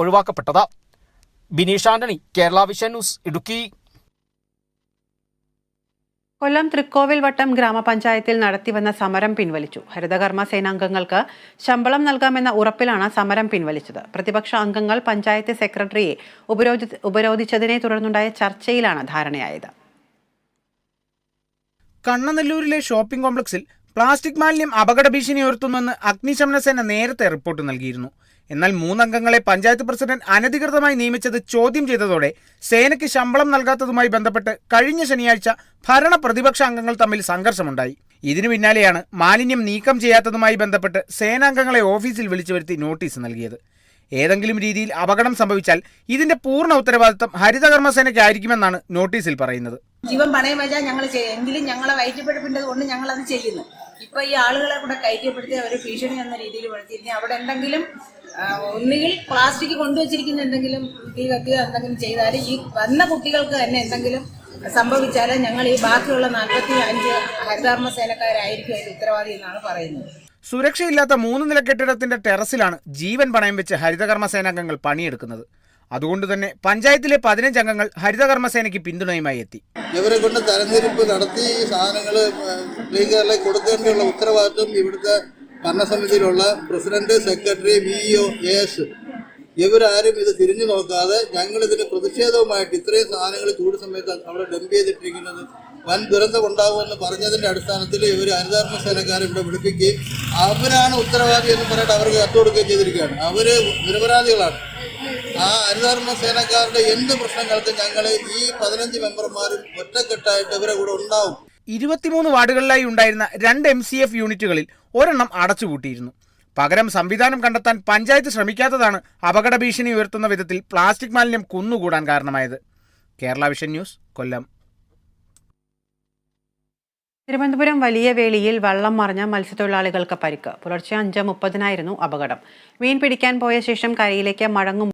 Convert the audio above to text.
ഒഴിവാക്കപ്പെട്ടത്. Bineesh Antony Kerala vision news Idukki. കൊല്ലം തൃക്കോവിൽ വട്ടം ഗ്രാമപഞ്ചായത്തിൽ നടത്തിവന്ന സമരം പിൻവലിച്ചു. ഹരിതകർമ്മ സേനാംഗങ്ങൾക്ക് ശമ്പളം നൽകാമെന്ന ഉറപ്പിലാണ് സമരം പിൻവലിച്ചത്. പ്രതിപക്ഷ അംഗങ്ങൾ പഞ്ചായത്ത് സെക്രട്ടറിയെ ഉപരോധി ഉപരോധിച്ചതിനെ തുടർന്നുണ്ടായ ചർച്ചയിലാണ് ധാരണയായത്. കണ്ണനെല്ലൂരിലെ ഷോപ്പിംഗ് കോംപ്ലക്സിൽ പ്ലാസ്റ്റിക് മാലിന്യം അപകട ഭീഷണി ഉയർത്തുന്നുവെന്ന് അഗ്നിശമന സേന നേരത്തെ റിപ്പോർട്ട് നൽകിയിരുന്നു. എന്നാൽ മൂന്നംഗങ്ങളെ പഞ്ചായത്ത് പ്രസിഡന്റ് അനധികൃതമായി നിയമിച്ചത് ചോദ്യം ചെയ്തതോടെ സേനയ്ക്ക് ശമ്പളം നൽകാത്തതുമായി ബന്ധപ്പെട്ട് കഴിഞ്ഞ ശനിയാഴ്ച ഭരണ പ്രതിപക്ഷ അംഗങ്ങൾ തമ്മിൽ സംഘർഷമുണ്ടായി. ഇതിനു പിന്നാലെയാണ് മാലിന്യം നീക്കം ചെയ്യാത്തതുമായി ബന്ധപ്പെട്ട് സേനാംഗങ്ങളെ ഓഫീസിൽ വിളിച്ചു വരുത്തി നോട്ടീസ് നൽകിയത്. ഏതെങ്കിലും രീതിയിൽ അപകടം സംഭവിച്ചാൽ ഇതിന്റെ പൂർണ ഉത്തരവാദിത്തം ഹരിതകർമ്മസേനയ്ക്കായിരിക്കുമെന്നാണ് നോട്ടീസിൽ പറയുന്നത്. ജീവൻ പണയം വെച്ചാൽ ഞങ്ങൾ എങ്കിലും ഞങ്ങളെ വയറ്റിപ്പെടുപ്പിന്റെ കൊണ്ട് ഞങ്ങൾ അത് ചെയ്യുന്നു. ഇപ്പൊ ഈ ആളുകളെ കൂടെ കയറ്റിപ്പെടുത്തി അവർ ഭീഷണി എന്ന രീതിയിൽ വളർത്തിയിരിക്കും അവിടെ എന്തെങ്കിലും ഒന്നുകിൽ പ്ലാസ്റ്റിക് കൊണ്ടുവച്ചിരിക്കുന്ന എന്തെങ്കിലും തീ കത്തുക എന്തെങ്കിലും ചെയ്താൽ ഈ വന്ന കുട്ടികൾക്ക് തന്നെ എന്തെങ്കിലും സംഭവിച്ചാൽ ഞങ്ങൾ ഈ ബാക്കിയുള്ള നാൽപ്പത്തി അഞ്ച് ഹരിതകർമ്മ സേനക്കാരായിരിക്കും അതിന്റെ ഉത്തരവാദി എന്നാണ് പറയുന്നത്. സുരക്ഷയില്ലാത്ത മൂന്ന് നില കെട്ടിടത്തിന്റെ ടെറസിലാണ് ജീവൻ പണയം വെച്ച് ഹരിതകർമ്മ സേനാംഗങ്ങൾ പണിയെടുക്കുന്നത്. അതുകൊണ്ട് തന്നെ പഞ്ചായത്തിലെ പതിനഞ്ച് അംഗങ്ങൾ ഹരിതകർമ്മസേനയ്ക്ക് പിന്തുണയുമായി എത്തി. ഇവരെ കൊണ്ട് തരംതിരിപ്പ് നടത്തി ഈ സാധനങ്ങൾ ലീഗുകളിലേക്ക് കൊടുക്കേണ്ടിയുള്ള ഉത്തരവാദിത്വം ഇവിടുത്തെ ഭരണസമിതിയിലുള്ള president secretary V O S. ഇവരാരും ഇത് തിരിഞ്ഞു നോക്കാതെ ഞങ്ങൾ ഇതിന് പ്രതിഷേധവുമായിട്ട് ഇത്രയും സാധനങ്ങൾ ചൂട് സമയത്ത് അവിടെ ഡംപ് ചെയ്തിട്ടിരിക്കുന്നത് വൻ ദുരന്തം ഉണ്ടാകുമെന്ന് പറഞ്ഞതിന്റെ അടിസ്ഥാനത്തിൽ ഇവർ ഹരിതകർമ്മ സേനക്കാരെ ഇവിടെ വിളിപ്പിക്കുകയും അവരാണ് ഉത്തരവാദി എന്ന് പറഞ്ഞിട്ട് അവർക്ക് കത്ത് കൊടുക്കുകയും ചെയ്തിരിക്കുകയാണ്. അവർ നിരപരാധികളാണ്. ആ ഹരിതകർമ്മ സേനക്കാരുടെ എന്ത് പ്രശ്നങ്ങൾക്കും ഞങ്ങൾ ഈ പതിനഞ്ച് മെമ്പർമാരും ഒറ്റക്കെട്ടായിട്ട് ഇവരെ കൂടെ ഉണ്ടാവും. ഇരുപത്തിമൂന്ന് വാർഡുകളിലായി ഉണ്ടായിരുന്ന രണ്ട് എം സി എഫ് യൂണിറ്റുകളിൽ ഒരെണ്ണം അടച്ചുപൂട്ടിയിരുന്നു. പകരം സംവിധാനം കണ്ടെത്താൻ പഞ്ചായത്ത് ശ്രമിക്കാത്തതാണ് അപകട ഭീഷണി ഉയർത്തുന്ന വിധത്തിൽ പ്ലാസ്റ്റിക് മാലിന്യം കുന്നുകൂടാൻ കാരണമായത്. Kerala vision news Kollam. Thiruvananthapuram വലിയ വേളിയിൽ വള്ളം മറിഞ്ഞ മത്സ്യത്തൊഴിലാളികൾക്ക് പരിക്ക്. പുലർച്ചെ അഞ്ച് മുപ്പതിനായിരുന്നു അപകടം. മീൻ പിടിക്കാൻ പോയ ശേഷം കരയിലേക്ക് മടങ്ങും